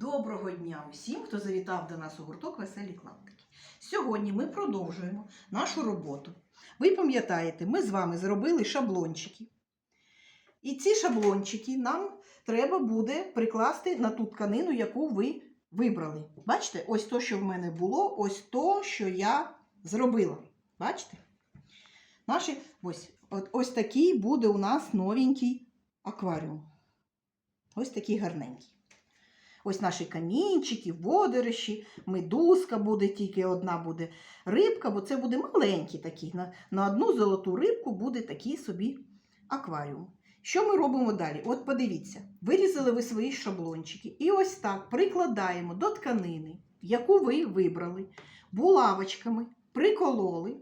Доброго дня усім, хто завітав до нас у гурток Веселі клаптики. Сьогодні ми продовжуємо нашу роботу. Ви пам'ятаєте, ми з вами зробили шаблончики. І ці шаблончики нам треба буде прикласти на ту тканину, яку ви вибрали. Бачите, ось то, що в мене було, ось то, що я зробила. Бачите? Наші, ось, ось такий буде у нас новенький акваріум. Ось такий гарненький. Ось наші камінчики, водорощі, медузка буде, тільки одна буде рибка, бо це буде маленький такий. На, на одну золоту рибку буде такий собі акваріум. Що ми робимо далі? От подивіться, вирізали ви свої шаблончики. І ось так прикладаємо до тканини, яку ви вибрали, булавочками прикололи,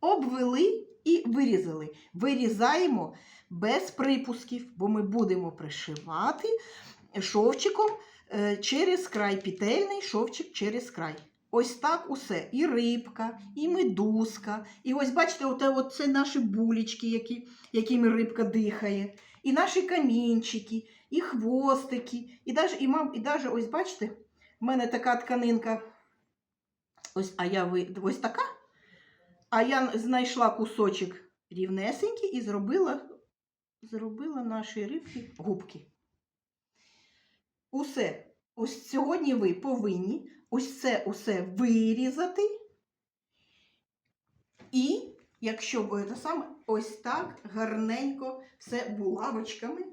обвели і вирізали. Вирізаємо без припусків, бо ми будемо пришивати шовчиком е, через край, пітельний шовчик через край. Ось так усе. І рибка, і медузка. І ось бачите, оте, от це наші булічки, які, якими рибка дихає, і наші камінчики, і хвостики. І даже, і, мам, і даже, ось бачите, в мене така тканинка. Ось, а я ось така. А я знайшла кусочок рівнесенький і зробила, зробила нашій рибці губки. Усе. Ось сьогодні ви повинні ось це усе вирізати. І, якщо ви те саме, ось так гарненько все булавочками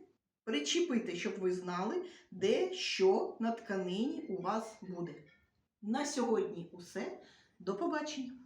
причепити, щоб ви знали, де що на тканині у вас буде. На сьогодні усе. До побачення!